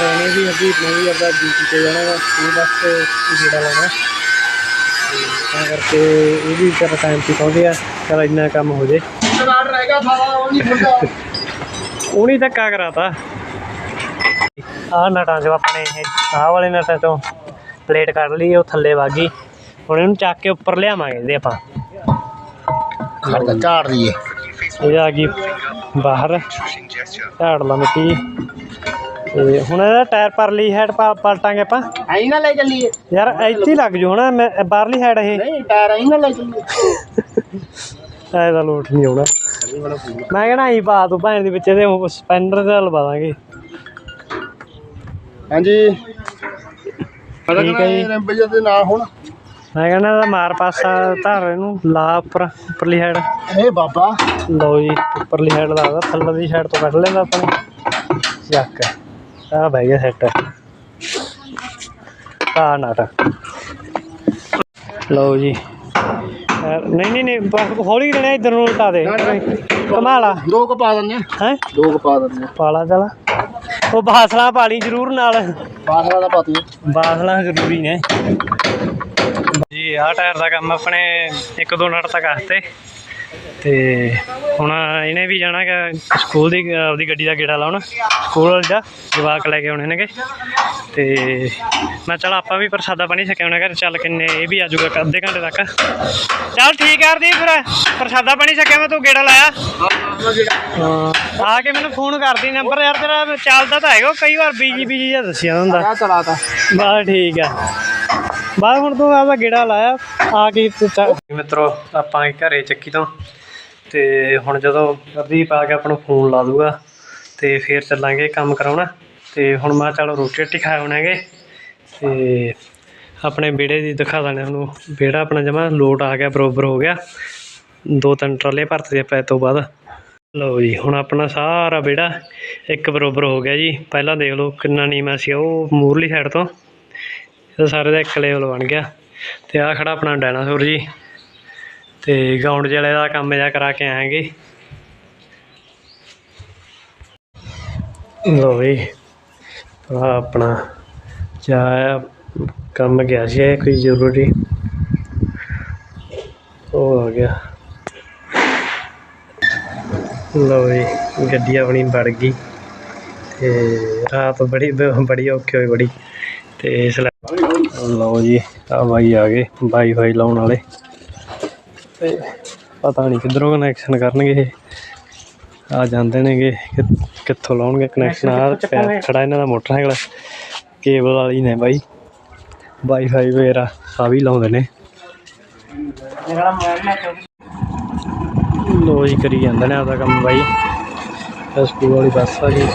ਉਹਨੇ ਵੀ ਅੱਗੇ ਮੈਂ ਵੀ ਆਪਦਾ ਡਿਊਟੀ ਤੇ ਜਾਣਾ ਵਾ ਸਕੂਲ ਵਾਸਤੇ ਜਿਹੜਾ ਲਾਉਣਾ। ਤੇ ਤਾਂ ਕਰਕੇ ਇਹ ਵੀ ਚਲ ਟਾਈਮ ਤੇ ਪਹੁੰਚ ਗਿਆ ਚਲ ਇੰਨਾ ਕੰਮ ਹੋ ਜੇ। ਨਾੜ ਰਹੇਗਾ ਸਾਰਾ ਉਹ ਨਹੀਂ ਉਹਨੀ ਧੱਕਾ ਕਰਾਤਾ। ਆਹ ਨਟਾਂ ਚੋਂ ਆਪਣੇ ਇਹ ਆਹ ਵਾਲੇ ਨਟਾਂ ਚੋਂ ਪਲੇਟ ਕੱਢ ਲਈ ਉਹ ਥੱਲੇ ਵਾਗੀ ਹੁਣ ਇਹਨੂੰ ਚੱਕ ਕੇ ਉੱਪਰ ਲਿਆਵਾਂਗੇ ਇਹਦੇ ਆਪਾਂ। ਝਾੜ ਦਈਏ ਇਹ ਆ ਗਈ ਬਾਹਰ। ਝਾੜ ਲਾ ਮਿੱਟੀ ਤੇ ਹੁਣ ਇਹਦਾ ਟਾਇਰ ਪਰਲੀ ਹੈਡ ਪਲਟਾਂਗੇ ਆਪਾਂ। ਐਂ ਨਾ ਲੈ ਚੱਲੀਏ। ਯਾਰ ਇੱਥੇ ਹੀ ਲੱਗ ਜੂ ਹਣਾ ਮੈਂ ਬਾਹਰਲੀ ਹੈਡ ਇਹ। ਨਹੀਂ ਟਾਇਰ ਐਂ ਨਾ ਲੈ ਚੱਲੀਏ। ਐਦਾ ਲੋਟ ਨਹੀਂ ਆਉਣਾ। ਮੈਂ ਕਹਿਣਾ ਹੀ ਪਾ ਤੂੰ ਭੈਣ ਦੇ ਵਿੱਚ ਇਹਦੇ ਉਹ ਸਪੈਂਡਰ ਦਾ ਲਵਾ ਦਾਂਗੇ। ਹਾਂਜੀ। ਪਤਾ ਠੀਕ ਹੈ ਜੀ। ਕਿ ਦੇ ਨਾ ਹੁਣ? ਮੈਂ ਕਹਿੰਦਾ ਇਹਦਾ ਮਾਰ ਪਾਸਾ ਧਾਰ ਇਹਨੂੰ ਲਾ ਉੱਪਰ ਉੱਪਰਲੀ ਹੈਡ ਇਹ ਬਾਬਾ। ਲਓ ਜੀ ਉੱਪਰਲੀ ਹੈਡ ਲਾਦਾ ਥੱਲੇ ਦੀ ਸਾਈਡ ਤੋਂ ਕੱਢ ਲੈਂਦਾ ਆਪਣੇ ਚੱਕ। ਆ ਬਹਿ ਗਿਆ ਸੈੱਟ ਆ ਨਾਟ। ਲਓ ਜੀ। ਨਹੀਂ ਨਹੀਂ ਨਹੀਂ ਬਸ ਹੌਲੀ ਦੇਣਾ ਇਧਰ ਨੂੰ ਉਲਟਾ ਦੇ। ਕਮਾਲਾ ਦੋ ਕੁ ਪਾ ਦਿੰਦੇ ਆ। ਹੈ? ਦੋ ਕੁ ਪਾ ਦਿੰਦੇ ਆ। ਪਾਲਾ ਚਲਾ। ਉਹ ਬਾਸਲਾ ਪਾਲੀ ਜ਼ਰੂਰ ਨਾਲ। ਬਾਸਲਾ ਦਾ ਪਾਤੀ ਬਾਸਲਾ ਜ਼ਰੂਰੀ ਨੇ। ਜੀ ਆਹ ਟਾਇਰ ਦਾ ਕੰਮ ਆਪਣੇ ਇੱਕ ਦੋ ਨਟ ਤੱਕ ਆਸਤੇ ਤੇ ਹੁਣ ਇਹਨੇ ਵੀ ਜਾਣਾ ਕਿ ਸਕੂਲ ਦੀ ਆਪਦੀ ਗੱਡੀ ਦਾ ਗੇੜਾ ਲਾਉਣ। ਸਕੂਲ ਦਾ ਜਵਾਕ ਲੈ ਕੇ ਆਉਣੇ ਨੇਗੇ। ਤੇ ਮੈਂ ਚਲ ਆਪਾਂ ਵੀ ਪ੍ਰਸਾਦਾ ਪਾਣੀ ਛਕਿਆ ਹੋਣਾ ਘਰ ਚੱਲ ਕਿੰਨੇ ਇਹ ਵੀ ਆ ਜਾਊਗਾ ਅੱਧੇ ਘੰਟੇ ਤੱਕ। ਚੱਲ ਠੀਕ ਕਰਦੀ ਫਿਰ ਪ੍ਰਸਾਦਾ ਪਾਣੀ ਛਕਿਆ ਮੈਂ ਤੂੰ ਗੇੜਾ ਲਾਇਆ। ਆ ਕੇ ਮੈਨੂੰ ਫੋਨ ਕਰਦੀ ਨੰਬਰ ਯਾਰ ਤੇਰਾ ਚੱਲਦਾ ਤਾਂ ਹੈਗਾ ਕਈ ਵਾਰ ਬੀਜੀ ਬੀਜੀ ਜਿਹਾ ਦੱਸਿਆ ਹੁੰਦਾ। ਆ ਚਲਾਤਾ। ਬਸ ਠੀਕ ਆ। ਬਾਅਦ ਹੁਣ ਤੂੰ ਆਪਦਾ ਗੇੜਾ ਲਾਇਆ ਆ ਕੇ ਮਿੱਤਰੋ ਆਪਾਂ ਘਰੇ ਚੱਕੀ ਤੋਂ। ਤੇ ਹੁਣ ਜਦੋਂ ਪ੍ਰਦੀਪ ਆ ਕੇ ਆਪਾਂ ਨੂੰ ਫੋਨ ਲਾ ਦੂਗਾ ਤੇ ਫੇਰ ਚੱਲਾਂਗੇ ਕੰਮ ਕਰਾਉਣਾ। ਤੇ ਹੁਣ ਮੈਂ ਚਲੋ ਰੋਟੀ ਰੋਟੀ ਖਾ ਆਉਣਾਗੇ ਤੇ ਆਪਣੇ ਵਿਹੜੇ ਦੀ ਦਿਖਾ ਦਾਂਗੇ ਤੁਹਾਨੂੰ। ਵਿਹੜਾ ਆਪਣਾ ਜਮਾ ਲੋਟ ਆ ਗਿਆ, ਬਰੋਬਰ ਹੋ ਗਿਆ। ਦੋ ਤਿੰਨ ਟਰਾਲੇ ਭਰਤੇ ਆਪਾਂ ਇਹ ਤੋਂ ਬਾਅਦ। ਲਓ ਜੀ, ਹੁਣ ਆਪਣਾ ਸਾਰਾ ਵਿਹੜਾ ਇੱਕ ਬਰੋਬਰ ਹੋ ਗਿਆ ਜੀ। ਪਹਿਲਾਂ ਦੇਖ ਲਓ ਕਿੰਨਾ ਨੀਵਾਂ ਸੀ ਉਹ ਮੂਰਲੀ ਸਾਈਡ ਤੋਂ। ਇਹ ਸਾਰੇ ਦਾ ਇੱਕ ਲੇਵਲ ਬਣ ਗਿਆ। ਤੇ ਆ ਖੜਾ ਆਪਣਾ ਡਾਇਨਾਸੌਰ ਜੀ। ਤੇ ਗਰਾਊਂਡ ਜਲੇ ਦਾ ਕੰਮ ਜਿਹਾ ਕਰਾ ਕੇ ਆਏਗੇ ਲੋ ਵੀ, ਆਹ ਆਪਣਾ ਜਾ ਕੰਮ ਗਿਆ ਸੀ, ਇਹ ਕੋਈ ਜ਼ਰੂਰੀ। ਉਹ ਆ ਗਿਆ। ਲੋ ਵੀ, ਗੱਡੀ ਆਪਣੀ ਵੜ ਗਈ। ਤੇ ਰਾਤ ਬੜੀ ਬੜੀ ਔਖੀ ਹੋਈ ਬੜੀ। ਤੇ ਇਸ ਲਈ ਲਓ ਜੀ ਆ ਬਾਈ ਆ ਗਏ ਵਾਈਫਾਈ ਲਾਉਣ ਵਾਲੇ। ਤੇ ਪਤਾ ਨਹੀਂ ਕਿੱਧਰੋਂ ਕਨੈਕਸ਼ਨ ਕਰਨਗੇ ਆ ਜਾਂਦੇ ਨੇਗੇ ਕਿੱਥੋਂ ਲਾਉਣਗੇ ਕਨੈਕਸ਼ਨ ਆ ਖੜਾ ਇਹਨਾਂ ਦਾ ਮੋਟਰਸਾਈਕਲ ਕੇਬਲ ਵਾਲੀ ਨੇ ਬਾਈ। ਵਾਈਫਾਈ ਵਗੈਰਾ ਆ ਵੀ ਲਾਉਂਦੇ ਨੇ। ਲੋ ਜੀ ਕਰੀ ਜਾਂਦੇ ਨੇ ਆਪਦਾ ਕੰਮ ਬਾਈ। ਸਕੂਲ ਵਾਲੀ ਬੱਸ ਆ ਗਈ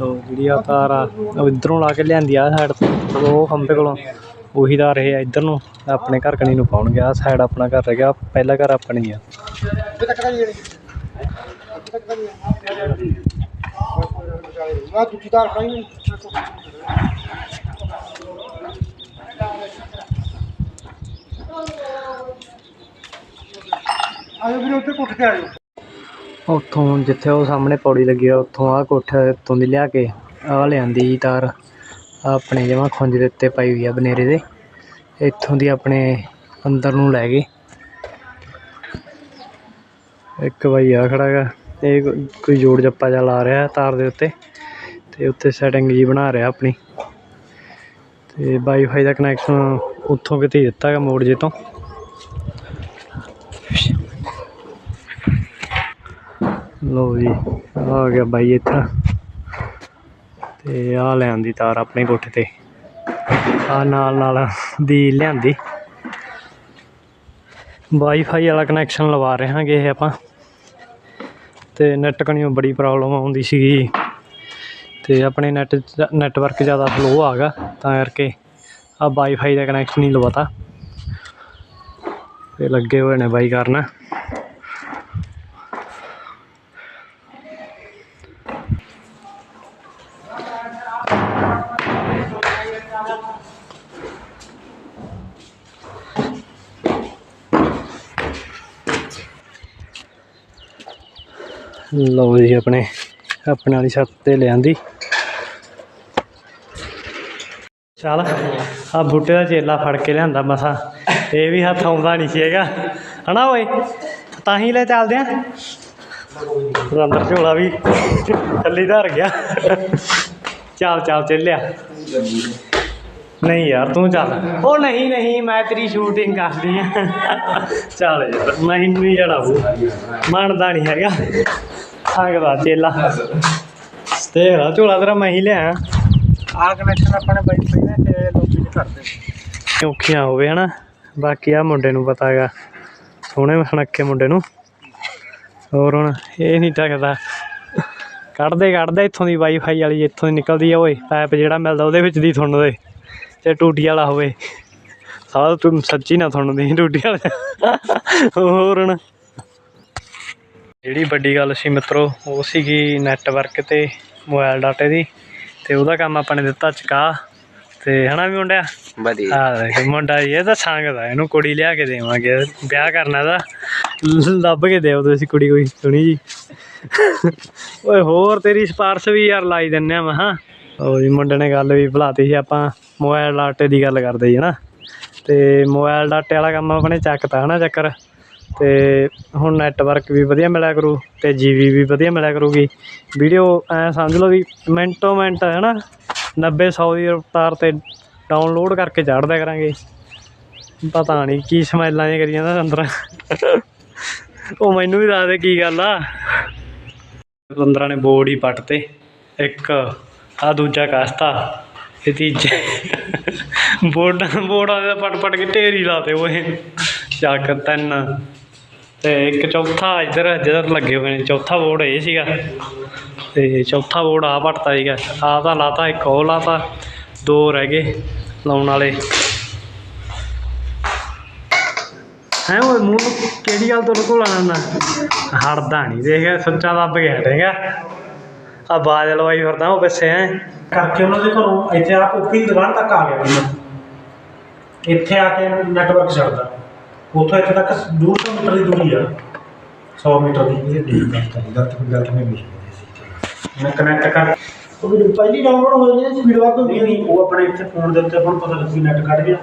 ਲੋ ਜਿਹੜੀ ਆ ਤਾਰ ਆ ਉਹ ਇਧਰੋਂ ਲਾ ਕੇ ਲਿਆਂਦੀ ਆ ਸਾਈਡ ਤੋਂ ਉਹ ਖੰਭੇ ਕੋਲੋਂ। ਉਹੀ ਤਾਰ ਇਹ ਆ ਇੱਧਰ ਨੂੰ ਆਪਣੇ ਘਰ ਕਣੀ ਨੂੰ ਪਾਉਣਗੇ ਆ ਸਾਈਡ ਆਪਣਾ ਘਰ ਰਹਿ ਗਿਆ ਪਹਿਲਾ ਘਰ ਆਪਣੀ ਆ। ਆ ਦੂਜੀ ਤਾਰ ਖਾਈ ਆਇਓ ਵੀਰੇ ਉੱਤੇ ਕੁੱਟ ਕੇ ਆਇਓ। ਉੱਥੋਂ ਜਿੱਥੇ ਉਹ ਸਾਹਮਣੇ ਪੌੜੀ ਲੱਗੀ ਆ, ਉੱਥੋਂ ਆਹ ਕੋਠੇ ਤੋਂ ਦੀ ਲਿਆ ਕੇ ਆਹ ਲਿਆਂਦੀ ਜੀ ਤਾਰ। ਆਪਣੇ ਜਮਾ ਖੁੰਝ ਦੇ ਉੱਤੇ ਪਾਈ ਹੋਈ ਆ ਬਨੇਰੇ ਦੇ। ਇੱਥੋਂ ਦੀ ਆਪਣੇ ਅੰਦਰ ਨੂੰ ਲੈ ਗਏ। ਇੱਕ ਬਾਈ ਆ ਖੜਾ ਗਾ ਇਹ ਕੋਈ ਜੋੜ ਜੱਪਾ ਜਿਹਾ ਲਾ ਰਿਹਾ ਤਾਰ ਦੇ ਉੱਤੇ, ਤੇ ਉੱਤੇ ਸੈਟਿੰਗ ਜੀ ਬਣਾ ਰਿਹਾ ਆਪਣੀ। ਤੇ ਵਾਈਫਾਈ ਦਾ ਕਨੈਕਸ਼ਨ ਉੱਥੋਂ ਕਿਤੇ ਦਿੱਤਾ ਹੈਗਾ ਮੋੜ ਜੇ ਤੋਂ। ਲੋ ਜੀ, ਆ ਗਿਆ ਬਾਈ ਇੱਥੇ। ਤੇ ਆ ਲਿਆਂਦੀ ਤਾਰ ਆਪਣੇ ਕੋਠੇ ਤੇ। ਆ ਨਾਲ ਨਾਲ ਦੀ ਲਿਆਂਦੀ। ਵਾਈਫਾਈ ਵਾਲਾ ਕਨੈਕਸ਼ਨ ਲਵਾ ਰਹੇ ਹਾਂਗੇ ਇਹ ਆਪਾਂ। ਤੇ ਨੈਟ ਕਣੀਓ ਬੜੀ ਪ੍ਰੋਬਲਮ ਆਉਂਦੀ ਸੀਗੀ। ਤੇ ਆਪਣੇ ਨੈਟ ਨੈਟਵਰਕ ਜ਼ਿਆਦਾ ਸਲੋ ਆ ਗਿਆ, ਤਾਂ ਕਰਕੇ ਆ ਵਾਈਫਾਈ ਦਾ ਕਨੈਕਸ਼ਨ ਹੀ ਲਵਾਤਾ। ਤੇ ਲੱਗੇ ਹੋਏ ਨੇ ਬਾਈ ਕਰਨ। ਲਓ ਜੀ ਆਪਣੇ ਆਪਣੇ ਵਾਲੀ ਛੱਤ ਤੇ ਲਿਆਂਦੀ। ਚੱਲ, ਆ ਬੂਟੇ ਦਾ ਚੇਲਾ ਫੜ ਕੇ ਲਿਆਂਦਾ ਮਸਾ ਇਹ ਵੀ ਹੱਥ ਆਉਂਦਾ ਨਹੀਂ ਸੀਗਾ। ਹਨਾ ਓਏ? ਤਾਂ ਹੀ ਲੈ ਚੱਲਦੇ ਆ। ਅੰਦਰ ਝੋਲਾ ਵੀ ਥੱਲੇ ਧਰ ਗਿਆ। ਚੱਲ, ਚਾਲ, ਚੱਲਿਆ। ਨਹੀਂ ਯਾਰ ਤੂੰ ਚੱਲ। ਉਹ ਨਹੀਂ ਨਹੀਂ ਮੈਂ ਤੇਰੀ ਸ਼ੂਟਿੰਗ ਕਰਦੀ ਆ। ਚੱਲ ਯਾਰ ਮੈਨੂੰ ਨਹੀਂ ਜੜਾਉ ਮੰਨਦਾ ਨਹੀਂ ਹੈਗਾ। ਸੰਗਦਾ ਚੇਲਾ। ਤੇ ਰਾ ਝੋਲਾ ਤੇਰਾ ਮੈਂ ਹੀ ਲਿਆ ਆ ਕਨੈਕਸ਼ਨ ਆਪਣੇ ਬਾਈ ਪਹਿਲੇ ਤੇ ਲੋਕੀ ਕਰਦੇ ਔਖੀਆਂ ਹੋਵੇ ਹਨਾ। ਬਾਕੀ ਆ ਮੁੰਡੇ ਨੂੰ ਪਤਾ ਹੈਗਾ। ਸੋਹਣੇ ਸੁਣੱਖੇ ਮੁੰਡੇ ਨੂੰ। ਹੋਰ ਹੁਣ ਇਹ ਨਹੀਂ ਟਕਦਾ। ਕੱਢਦੇ ਕੱਢਦੇ ਇੱਥੋਂ ਦੀ ਵਾਈਫਾਈ ਵਾਲੀ ਇੱਥੋਂ ਦੀ ਨਿਕਲਦੀ ਆ ਓਏ ਪੈਪ ਜਿਹੜਾ ਮਿਲਦਾ ਉਹਦੇ ਵਿੱਚ ਦੀ ਥੁੰਨਦੇ ਤੇ ਟੂਟੀ ਵਾਲਾ ਹੋਵੇ। ਸਾਲਾ ਤੂੰ ਸੱਚੀ ਨਾ ਥੁੰਨਦੀ ਟੂਟੀ ਵਾਲਾ। ਹੋਰ ਹੁਣ। ਜਿਹੜੀ ਵੱਡੀ ਗੱਲ ਸੀ ਮਿੱਤਰੋ ਉਹ ਸੀਗੀ ਨੈਟਵਰਕ ਤੇ ਮੋਬਾਈਲ ਡਾਟੇ ਦੀ। ਤੇ ਉਹਦਾ ਕੰਮ ਆਪਾਂ ਨੇ ਦਿੱਤਾ ਚੁਕਾ। ਤੇ ਹਨਾ ਵੀ ਮੁੰਡਿਆ? ਵਧੀਆ। ਦੇਖ ਮੁੰਡਾ ਇਹ ਤਾਂ ਸੰਗਦਾ ਇਹਨੂੰ ਕੁੜੀ ਲਿਆ ਕੇ ਦੇਵਾਂਗੇ। ਵਿਆਹ ਕਰਨਾ ਦਾ ਲੱਭ ਕੇ ਦਿਓ ਤੁਸੀਂ ਕੁੜੀ ਕੋਈ ਸੁਣੀ ਜੀ। ਓਏ ਹੋਰ ਤੇਰੀ ਸਪਾਰਸ਼ ਵੀ ਯਾਰ ਲਾਈ ਦਿੰਨੇ ਆ ਮਹਾ ਉਹ ਜੀ ਮੁੰਡੇ ਨੇ ਗੱਲ ਵੀ ਭੁਲਾਤੀ ਸੀ ਆਪਾਂ। ਮੋਬਾਈਲ ਡਾਟੇ ਦੀ ਗੱਲ ਕਰਦੇ ਸੀ ਹਨਾ ਤੇ ਮੋਬਾਈਲ ਡਾਟੇ ਵਾਲਾ ਕੰਮ ਆਪਣੇ ਚੱਕਤਾ ਹਨਾ ਚੱਕਰ? ਤੇ ਹੁਣ ਨੈਟਵਰਕ ਵੀ ਵਧੀਆ ਮਿਲਿਆ ਕਰੂ ਤੇ ਜੀਬੀ ਵੀ ਵਧੀਆ ਮਿਲਿਆ ਕਰੂਗੀ। ਵੀਡੀਓ ਐ ਸਮਝ ਲਓ ਵੀ ਮਿੰਟੋ ਮਿੰਟ, ਹੈ ਨਾ? 90 100 ਦੀ ਰਫ਼ਤਾਰ ਤੇ ਡਾਊਨਲੋਡ ਕਰਕੇ ਚੜ੍ਹ ਕਰਾਂਗੇ। ਪਤਾ ਨਹੀਂ ਕੀ ਸਮੈਲਾਂ ਜਿਹੀਆਂ ਕਰੀ ਜਾਂਦਾ ਅੰਦਰ। ਉਹ ਮੈਨੂੰ ਵੀ ਦੱਸ ਦੇ ਕੀ ਗੱਲ ਆ। ਅੰਦਰਾਂ ਨੇ ਬੋਰਡ ਹੀ ਪੱਟ ਤੇ, ਇੱਕ ਆ ਦੂਜਾ ਕਾਸਤਾ। ਤੇ ਤੀਜੇ ਬੋਰਡ, ਬੋਰਡਾਂ ਦੇ ਪੱਟ ਪੱਟ ਕੇ ਢੇਰੀ ਲਾਤੇ ਉਹ ਚੱਕ ਤਿੰਨ ਤੇ ਇੱਕ ਚੌਥਾ ਇੱਧਰ ਜਿੱਧਰ ਲੱਗੇ ਹੋਏ ਨੇ। ਚੌਥਾ ਬੋਰਡ ਇਹ ਸੀਗਾ। ਤੇ ਚੌਥਾ ਬੋਰਡ ਆ ਪੱਟਤਾ ਸੀਗਾ। ਆ ਤਾਂ ਲਾਤਾ, ਇੱਕ ਉਹ ਲਾਤਾ, ਦੋ ਰਹਿ ਗਏ ਲਾਉਣ ਵਾਲੇ। ਹੈ ਉਹ ਮੂੰਹ ਕਿਹੜੀ ਗੱਲ ਤੋਂ ਲੁਕੋ ਲਾਣਾ ਹੜਦਾ ਨਹੀਂ ਦੇਖ, ਸੱਚਾ ਦੱਬ ਕੇ ਹਟੇਗਾ ਆ। ਬਾਜ ਲਵਾਈ ਫਿਰਦਾ ਉਹ ਪਿੱਛੇ, ਹੈ। ਕਰਕੇ ਉਹਨਾਂ ਦੇ ਘਰੋਂ ਇੱਥੇ ਆ ਉੱਪਰੀ ਦੁਕਾਨ ਤੱਕ ਆ ਗਿਆ ਬੰਦਾ ਇੱਥੇ ਆ ਕੇ ਨੈਟਵਰਕ ਚੱਲਦਾ। ਉੱਥੋਂ ਇੱਥੇ ਤੱਕ 200 ਮੀਟਰ ਦੀ ਦੂਰੀ ਆ। 100 ਮੀਟਰ ਦੀ ਇਹ ਦੇਖ ਕਰਤਾ ਗਲਤ ਗਲਤ ਮੈਂ ਮਿਲ ਮੈਂ ਕਨੈਕਟ ਕਰ ਉਹ ਵੀ ਪਹਿਲੀ ਡਾਊਨਲੋਡ ਹੋ ਜਾਂਦੀ ਹੈ ਸਪੀਡ ਵੱਧ ਹੁੰਦੀ ਹੈ ਨਹੀਂ ਉਹ ਆਪਣੇ ਇੱਥੇ ਫੋਨ ਦੇ ਉੱਤੇ ਆਪਾਂ ਨੂੰ ਪਤਾ ਲੱਗੀ ਨੈਟ ਕੱਢ ਗਿਆ।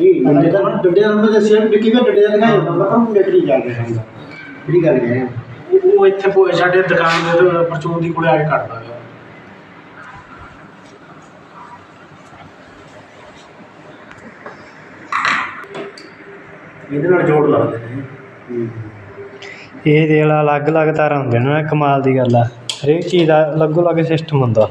ਇਹ ਡੰਡੇ ਦਾ ਡੰਡੇ ਦਾ ਨੰਬਰ ਦੱਸਿਆ ਵੀ ਡਿੱਕੀ ਵਿੱਚ ਡੰਡੇ ਦਾ ਦਿਖਾਈ ਜਾਂਦਾ ਮੈਂ ਕਿਹਾ ਨੈਟ ਨਹੀਂ ਜਾ ਕੇ ਹੁੰਦਾ ਜਿਹੜੀ ਗੱਲ ਹੈ। ਉਹ ਉਹ ਇੱਥੇ ਸਾਡੇ ਦੁਕਾਨ ਦੇ ਪਰਚੂਨ ਦੀ ਕੋਲੇ ਆ ਕੇ ਕੱਢਦਾ। ਇਹਦੇ ਨਾਲ ਜੋੜ ਲਾ ਨੇ। ਇਹ ਦੇਖ ਲਾ ਅਲੱਗ ਅਲੱਗ ਤਾਰਾਂ ਹੁੰਦੀਆਂ ਨੇ, ਕਮਾਲ ਦੀ ਗੱਲ ਆ। ਹਰੇਕ ਚੀਜ਼ ਦਾ ਅਲੱਗੋ ਅਲੱਗ ਸਿਸਟਮ ਹੁੰਦਾ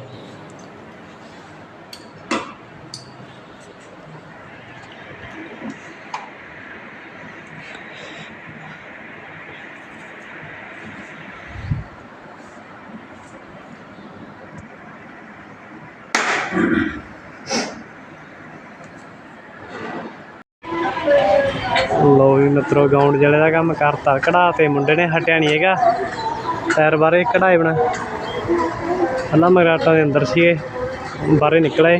ਲੋ ਵੀ ਮਿੱਤਰੋ ਗਾਉਂਡ ਜਲੇ ਦਾ ਕੰਮ ਕਰਤਾ। ਕਢਾ ਤੇ ਮੁੰਡੇ ਨੇ ਹਟਿਆ ਨਹੀਂ ਹੈਗਾ। ਟਾਇਰ ਬਾਰੇ ਕਢਾਏ ਬਣਾ। ਅੱਲਾ ਮਗਰਾਟਾਂ ਦੇ ਅੰਦਰ ਸੀਗੇ, ਬਾਹਰੇ ਨਿਕਲੇ।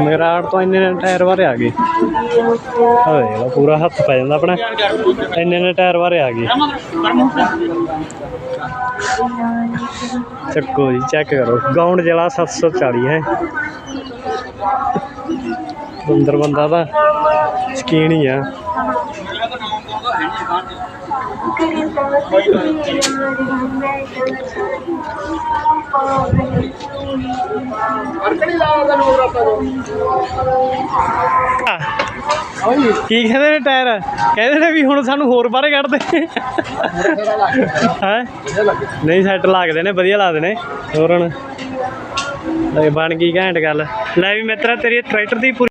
ਮਗਰਾਟ ਤੋਂ ਇੰਨੇ ਨੇ ਟਾਇਰ ਬਾਰੇ ਆ ਗਏ। ਹੋਏ ਲਾ, ਪੂਰਾ ਹੱਥ ਪੈ ਜਾਂਦਾ ਆਪਣਾ। ਇੰਨੇ ਨੇ ਟਾਇਰ ਵਾਰੇ ਆ ਗਏ। ਚੱਕੋ ਜੀ ਚੈੱਕ ਕਰੋ। ਗਾਉਂਡ ਜਲਾ 740 ਹੈ। ਅੰਦਰ ਬੰਦਾ ਤਾਂ ਸ਼ਕੀਨ ਹੀ ਆ। ਕੀ ਕਹਿੰਦੇ ਨੇ ਟਾਇਰ? ਕਹਿੰਦੇ ਨੇ ਵੀ ਹੁਣ ਸਾਨੂੰ ਹੋਰ ਬਾਹਰ ਕੱਢ ਦੇ। ਹੈ? ਨਹੀਂ ਸੈੱਟ ਲੱਗਦੇ ਨੇ ਵਧੀਆ ਲੱਗਦੇ ਨੇ ਹੋਰ ਹੁਣ? ਲੈ, ਬਣ ਗਈ ਘੈਂਟ ਗੱਲ। ਲੈ ਵੀ ਮਿੱਤਰਾ, ਤੇਰੀ ਟਰੈਕਟਰ ਦੀ ਪੂਰੀ